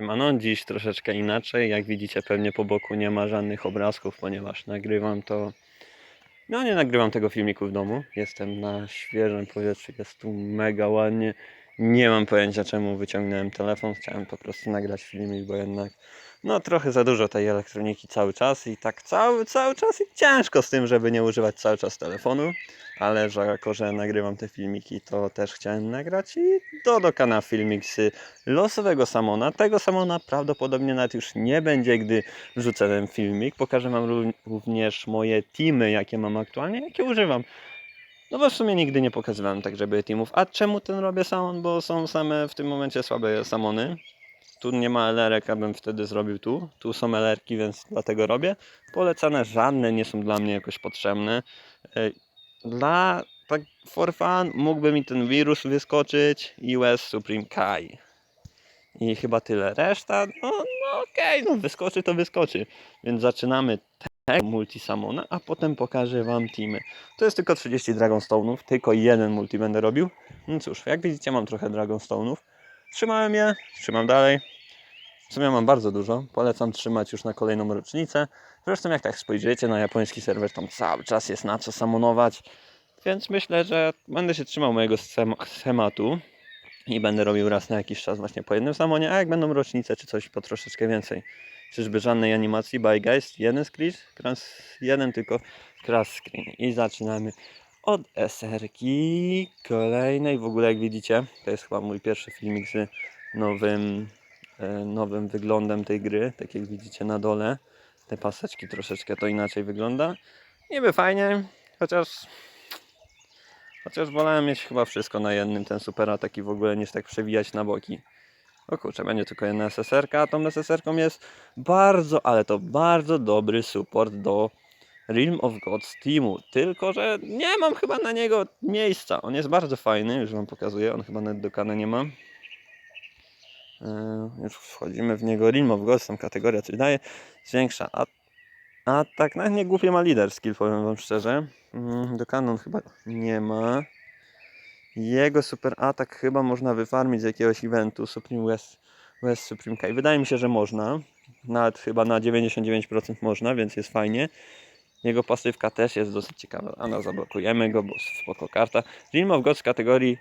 No dziś troszeczkę inaczej. Jak widzicie, pewnie po boku nie ma żadnych obrazków, ponieważ nagrywam to. No, nie nagrywam tego filmiku w domu. Jestem na świeżym powietrzu, jest tu mega ładnie. Nie mam pojęcia, czemu wyciągnąłem telefon. Chciałem po prostu nagrać filmik, bo jednak no trochę za dużo tej elektroniki cały czas i tak cały, cały czas i ciężko z tym, żeby nie używać cały czas telefonu. Ale że jako, że nagrywam te filmiki, to też chciałem nagrać i dodał na filmik z losowego Samona. Tego Samona prawdopodobnie nawet już nie będzie, gdy wrzucę ten filmik. Pokażę Wam ró- również moje teamy, jakie mam aktualnie, jakie używam. No bo w sumie nigdy nie pokazywałem tak, żeby teamów. A czemu ten robię Samon? Bo są same w tym momencie słabe Samony. Tu nie ma LR-ek, abym wtedy zrobił tu. Tu są LR-ki, więc dlatego robię. Polecane żadne nie są dla mnie jakoś potrzebne. E, Dla tak for fun mógłby mi ten wirus wyskoczyć US Supreme Kai. I chyba tyle. Reszta, no, no okej, no wyskoczy to wyskoczy. Więc zaczynamy tego multisamona, a potem pokażę Wam teamy. To jest tylko 30 Dragonstone'ów, tylko jeden multi będę robił. No cóż, jak widzicie mam trochę Dragonstone'ów. Trzymałem je, trzymam dalej. W sumie mam bardzo dużo. Polecam trzymać już na kolejną rocznicę. Zresztą jak tak spojrzycie na japoński serwer, tam cały czas jest na co samonować. Więc myślę, że będę się trzymał mojego schem- schematu i będę robił raz na jakiś czas właśnie po jednym samonie, a jak będą rocznice czy coś po troszeczkę więcej. Czyżby żadnej animacji by guys, jeden screen, kras, jeden tylko crash screen. I zaczynamy od SR-ki kolejnej. W ogóle jak widzicie, to jest chyba mój pierwszy filmik z nowym, e, nowym wyglądem tej gry. Tak jak widzicie na dole, te paseczki troszeczkę to inaczej wygląda. Niby fajnie, chociaż chociaż wolałem mieć chyba wszystko na jednym, ten super atak i w ogóle niż tak przewijać na boki. O kurczę, będzie tylko jedna SSR-ka, a tą SSR-ką jest bardzo, ale to bardzo dobry support do Realm of Gods Teamu, tylko że nie mam chyba na niego miejsca. On jest bardzo fajny, już wam pokazuję, on chyba nawet do kana nie ma. Yy, już wchodzimy w niego, Realm of Gods, tam kategoria coś daje, zwiększa a tak nawet nie głupie ma leader skill, powiem wam szczerze. Yy, do kanon chyba nie ma. Jego super atak chyba można wyfarmić z jakiegoś eventu Supreme West, West Supreme Kai. Wydaje mi się, że można. Nawet chyba na 99% można, więc jest fajnie. Jego pasywka też jest dosyć ciekawa. A no, zablokujemy go, bo spoko karta. Realm of God z kategorii...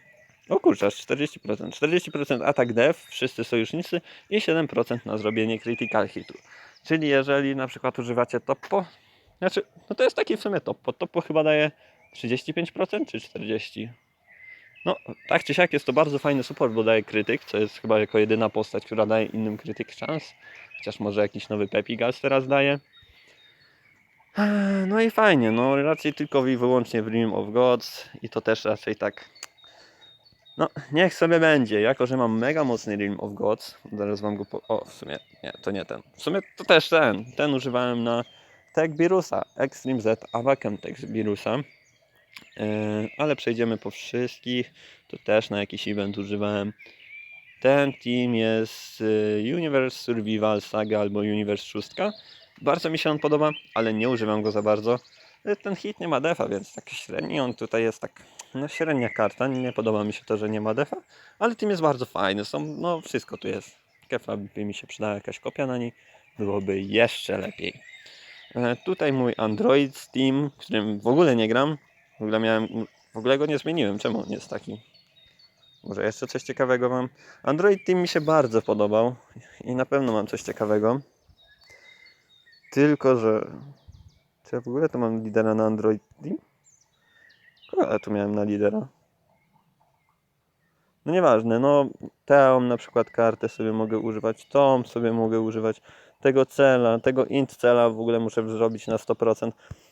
O kurczę, aż 40%. 40% atak def, wszyscy sojusznicy i 7% na zrobienie critical hitu. Czyli jeżeli na przykład używacie toppo, znaczy, no to jest taki w sumie toppo. Toppo chyba daje 35% czy 40%? No, tak czy siak jest to bardzo fajny support, bo daje krytyk, co jest chyba jako jedyna postać, która daje innym krytyk szans. Chociaż może jakiś nowy Pepigas teraz daje. Eee, No i fajnie, no raczej tylko i wyłącznie w Realm of Gods i to też raczej tak. No, niech sobie będzie. Jako, że mam mega mocny Realm of Gods, zaraz wam go po... O, w sumie, nie, to nie ten. W sumie to też ten. Ten używałem na Tech Birusa, Extreme Z Avacem Tech Birusa. Eee, ale przejdziemy po wszystkich. To też na jakiś event używałem. Ten team jest y, Universe Survival Saga albo Universe 6. Bardzo mi się on podoba, ale nie używam go za bardzo. Ten hit nie ma defa, więc tak średni on tutaj jest tak, no średnia karta. Nie podoba mi się to, że nie ma defa, ale team jest bardzo fajny. Są, no wszystko tu jest. Kefa by mi się przydała jakaś kopia na niej, byłoby jeszcze lepiej. E, Tutaj mój Android Steam, którym w ogóle nie gram. W ogóle miałem, w ogóle go nie zmieniłem. Czemu on jest taki? Może jeszcze coś ciekawego mam? Android Team mi się bardzo podobał i na pewno mam coś ciekawego. Tylko, że... Czy ja w ogóle to mam lidera na Android? Kogo ja tu miałem na lidera? No nieważne, no tą na przykład kartę sobie mogę używać, tą sobie mogę używać, tego cela, tego int cela w ogóle muszę zrobić na 100%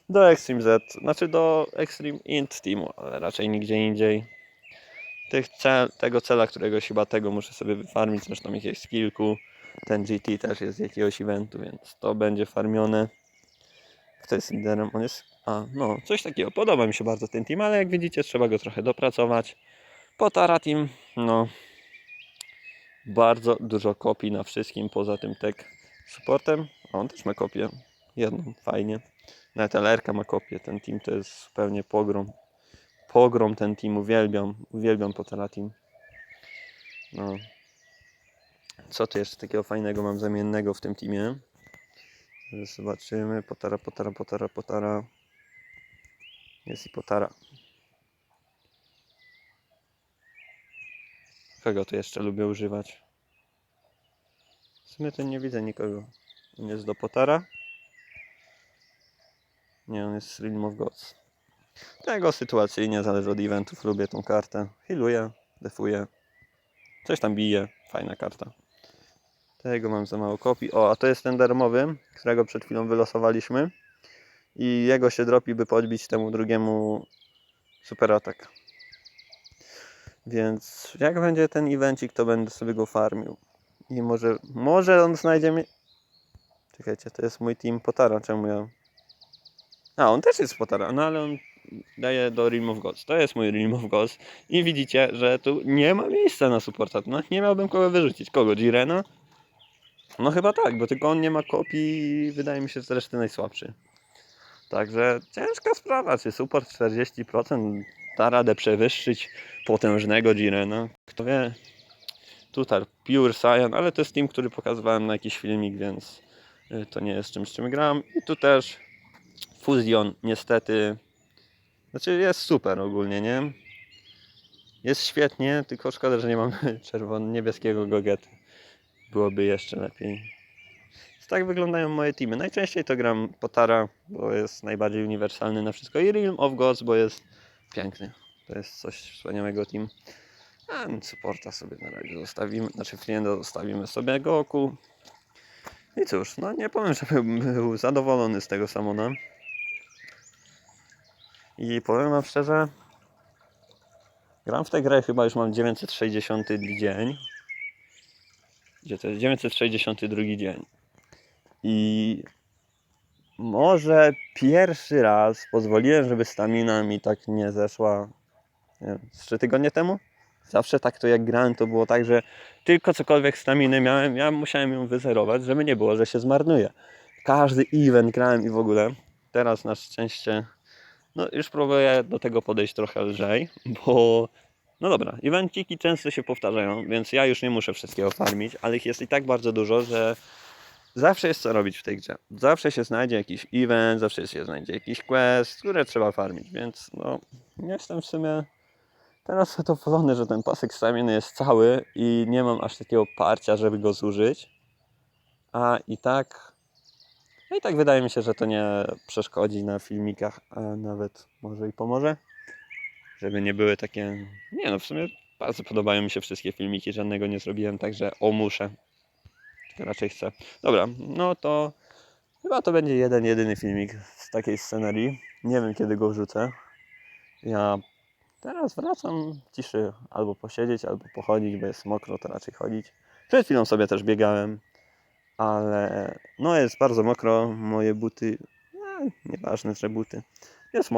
do Extreme Z, znaczy do Extreme Int Teamu, ale raczej nigdzie indziej. Tych cel, tego cela, którego chyba tego muszę sobie wyfarmić, zresztą ich jest kilku. Ten GT też jest z jakiegoś eventu, więc to będzie farmione. Kto jest liderem? On jest... A, no, coś takiego. Podoba mi się bardzo ten team, ale jak widzicie, trzeba go trochę dopracować. Potara team, no... Bardzo dużo kopii na wszystkim, poza tym tech supportem. A on też ma kopię. Jedną, fajnie. Nawet LR ma kopię. Ten team to jest zupełnie pogrom. Pogrom ten team, uwielbiam. Uwielbiam Potara team. No. Co tu jeszcze takiego fajnego mam zamiennego w tym teamie? Zobaczymy. Potara, potara, potara, potara. Jest i potara. Kogo tu jeszcze lubię używać? W sumie to nie widzę nikogo. On jest do potara. Nie, on jest z Realm of Gods. Tego sytuacyjnie zależy od eventów. Lubię tą kartę. Healuję, defuję. Coś tam bije. Fajna karta. Tego mam za mało kopii. O, a to jest ten darmowy, którego przed chwilą wylosowaliśmy. I jego się dropi, by podbić temu drugiemu super atak. Więc jak będzie ten evencik, to będę sobie go farmił. I może, może on znajdzie mnie... Czekajcie, to jest mój team Potara, czemu ja... A, on też jest Potara, no ale on daje do Realm of Gods. To jest mój Realm of Gods. I widzicie, że tu nie ma miejsca na supporta. No nie miałbym kogo wyrzucić. Kogo? Jirena? No chyba tak, bo tylko on nie ma kopii i wydaje mi się że zresztą najsłabszy. Także ciężka sprawa, czy support 40% da radę przewyższyć potężnego Jirena. Kto wie, tutaj Pure Cyan, ale to jest team, który pokazywałem na jakiś filmik, więc y, to nie jest czymś, czym gram. I tu też Fusion niestety, znaczy jest super ogólnie, nie? Jest świetnie, tylko szkoda, że nie mam czerwono-niebieskiego gogety. Byłoby jeszcze lepiej. Tak wyglądają moje teamy. Najczęściej to gram Potara, bo jest najbardziej uniwersalny na wszystko. I Realm of Gods, bo jest piękny. To jest coś wspaniałego team. A no, supporta sobie na razie zostawimy, znaczy klienta zostawimy sobie Goku. I cóż, no nie powiem, żebym był zadowolony z tego Samona. I powiem wam szczerze, gram w tę grę chyba już mam 960 dzień. Gdzie to jest? 962 dzień. I może pierwszy raz pozwoliłem, żeby stamina mi tak nie zeszła nie wiem, z 3 tygodnie temu. Zawsze tak to jak grałem, to było tak, że tylko cokolwiek staminy miałem, ja musiałem ją wyzerować, żeby nie było, że się zmarnuje. Każdy event grałem i w ogóle. Teraz na szczęście, no już próbuję do tego podejść trochę lżej, bo no dobra, evenciki często się powtarzają, więc ja już nie muszę wszystkiego farmić, ale ich jest i tak bardzo dużo, że zawsze jest co robić w tej grze. Zawsze się znajdzie jakiś event, zawsze się znajdzie jakiś quest, które trzeba farmić, więc no jestem w sumie teraz zadowolony, że ten pasek staminy jest cały i nie mam aż takiego parcia, żeby go zużyć. A i tak, no i tak wydaje mi się, że to nie przeszkodzi na filmikach, a nawet może i pomoże. Żeby nie były takie. Nie no, w sumie bardzo podobają mi się wszystkie filmiki, żadnego nie zrobiłem, także o muszę. Tylko raczej chcę. Dobra, no to chyba to będzie jeden, jedyny filmik z takiej scenerii. Nie wiem kiedy go wrzucę. Ja teraz wracam ciszy albo posiedzieć, albo pochodzić, bo jest mokro, to raczej chodzić. Przed chwilą sobie też biegałem, ale no jest bardzo mokro. Moje buty, no, nieważne, że buty. Jest mokro.